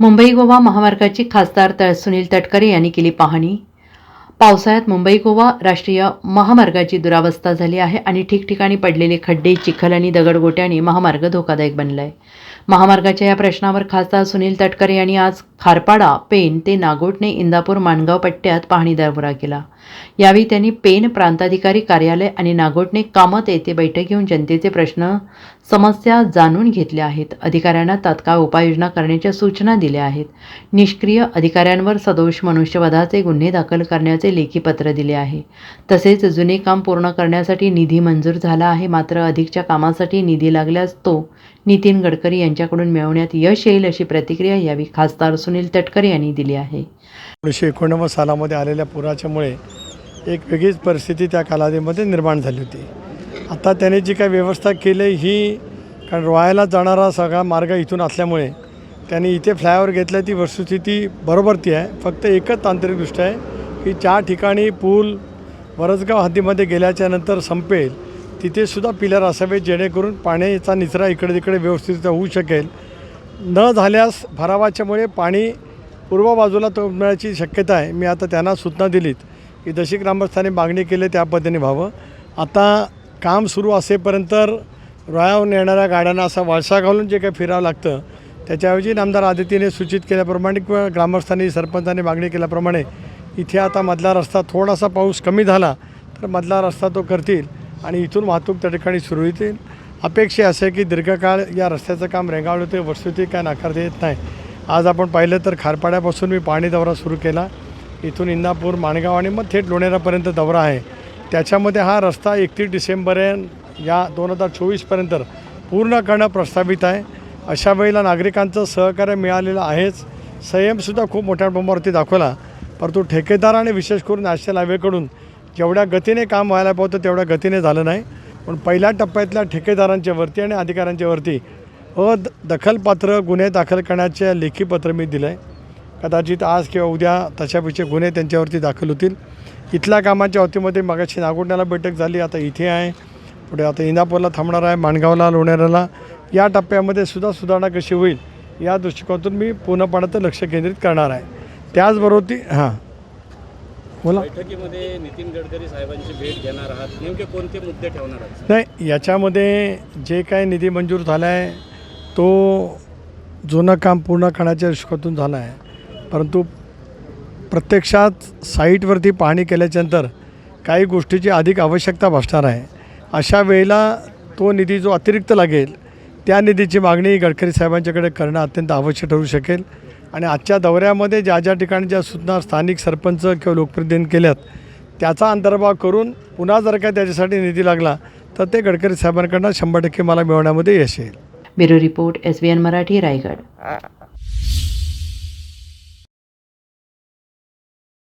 मुंबई गोवा महामार्गाची खासदार त सुनील तटकरे यांनी केली पाहणी. पावसाळ्यात मुंबई गोवा राष्ट्रीय महामार्गाची दुरावस्था झाली आहे आणि ठिकठिकाणी पडलेले खड्डे चिखल आणि दगडगोट्याने महामार्ग धोकादायक बनला आहे महामार्गाच्या या प्रश्नावर खासदार सुनील तटकरे यांनी आज खारपाडा पेन ते नागोटणे इंदापूर माणगाव पट्ट्यात पाहणी दौरा केला. यावेळी त्यांनी पेन प्रांताधिकारी कार्यालय आणि नागोटणे कामत येथे बैठक घेऊन जनतेचे प्रश्न समस्या जाणून घेतल्या आहेत. अधिकाऱ्यांना तात्काळ उपाययोजना करण्याच्या सूचना दिल्या आहेत. निष्क्रिय अधिकाऱ्यांवर सदोष मनुष्यवधाचे गुन्हे दाखल करण्याचे लेखी पत्र दिले आहे. तसेच जुने काम पूर्ण करण्यासाठी निधी मंजूर झाला आहे. मात्र अधिकच्या कामासाठी निधी लागल्यास तो नितीन गडकरी यांच्याकडून मिळवण्यात यश येईल अशी प्रतिक्रिया यावेळी खासदार सुनील तटकरे यांनी दिली आहे. एकोणीसशे एकोणनव्वद सालामध्ये आलेल्या पुराच्यामुळे एक वेगळीच परिस्थिती त्या कालावधीमध्ये निर्माण झाली होती. आता त्याने जी काही व्यवस्था केली ही कारण रोहायला जाणारा सगळा मार्ग इथून असल्यामुळे त्यांनी इथे फ्लायओव्हर घेतलं ती वस्तुस्थिती बरोबर ती आहे. फक्त एकच तांत्रिक दृष्टी आहे की ज्या ठिकाणी पूल वरसगाव हद्दीमध्ये गेल्याच्यानंतर संपेल तिथेसुद्धा पिलर असावे जेणेकरून पाण्याचा निचरा इकडे तिकडे व्यवस्थित होऊ शकेल. न झाल्यास भरावाच्यामुळे पाणी पूर्व बाजूला तोडण्याची शक्यता आहे. मी आता त्यांना सूचना दिलीत. की जशी ग्रामस्थांनी मागणी केली त्या पद्धतीने व्हावं. आता काम सुरू असेपर्यंत रोयाहून येणाऱ्या गाड्यांना असा वळसा घालून जे काही फिरावं लागतं त्याच्याऐवजी नामदार आदितीने सूचित केल्याप्रमाणे किंवा ग्रामस्थांनी सरपंचांनी मागणी केल्याप्रमाणे इथे आता मधला रस्ता थोडासा पाऊस कमी झाला तर मधला रस्ता तो करतील आणि इथून वाहतूक त्या ठिकाणी सुरू येतील अपेक्षा असे की दीर्घकाळ या रस्त्याचं काम रेंगाळलं होते वस्तुती काय नाकारता येत नाही. आज आपण पाहिलं तर खारपाड्यापासून मी पाणी दौरा सुरू केला. इथून इंदापूर माणगाव आणि मग थेट लोणेरापर्यंत दौरा आहे. त्याच्यामध्ये हा रस्ता एकतीस डिसेंबर या दोन हजार चोवीसपर्यंत पूर्ण करणं प्रस्तावित आहे. अशा वेळेला नागरिकांचं सहकार्य मिळालेलं आहेच. संयमसुद्धा खूप मोठ्या प्रमाणावरती दाखवला. परंतु ठेकेदार आणि विशेष करून नॅशनल हायवेकडून जेवढ्या गतीने काम व्हायला पाहतं तेवढ्या गतीने झालं नाही. पण पहिल्या टप्प्यातल्या ठेकेदारांच्या वरती आणि अधिकाऱ्यांच्या वरती अद दखलपात्र गुन्हे दाखल करण्याचे लेखी पत्र मी दिलं आहे कदाचित आज किंवा उद्या तशापेक्षा गुन्हे त्यांच्यावरती दाखल होतील. इथल्या कामाच्या वतीमध्ये मगाशी नागोंड्याला बैठक झाली आता इथे आहे. पुढे आता इंदापूरला थांबणार आहे माणगावला लोणाऱ्याला या टप्प्यामध्ये सुद्धा सुधारणा कशी होईल या दृष्टिकोनातून मी पूर्णपणे लक्ष केंद्रित करणार आहे. त्याचबरोबर ती हां. बोला. बैठकीमध्ये नितीन गडकरी साहेबांची भेट घेणार आहात. नेमके कोणते मुद्दे ठेवणार आहात? नाही याच्यामध्ये जे काही निधी मंजूर झाला आहे तो जुनं काम पूर्ण करण्याच्या दृष्टिकोनातून झाला आहे परंतु प्रत्यक्षात साईटवरती पाहणी केल्याच्यानंतर काही गोष्टीची अधिक आवश्यकता भासणार आहे. अशा वेळेला तो निधी जो अतिरिक्त लागेल त्या निधीची मागणी गडकरी साहेबांच्याकडे करणं अत्यंत आवश्यक ठरू शकेल. आणि आजच्या दौऱ्यामध्ये ज्या ज्या ठिकाणी ज्या सूचना स्थानिक सरपंच किंवा लोकप्रतिनिधींनी केल्यात त्याचा अंतर्भाव करून पुन्हा जर का त्याच्यासाठी निधी लागला तर ते गडकरी साहेबांकडनं शंभर टक्के मला मिळवण्यामध्ये यश येईल. Bureau report S B N Marathi Raigad.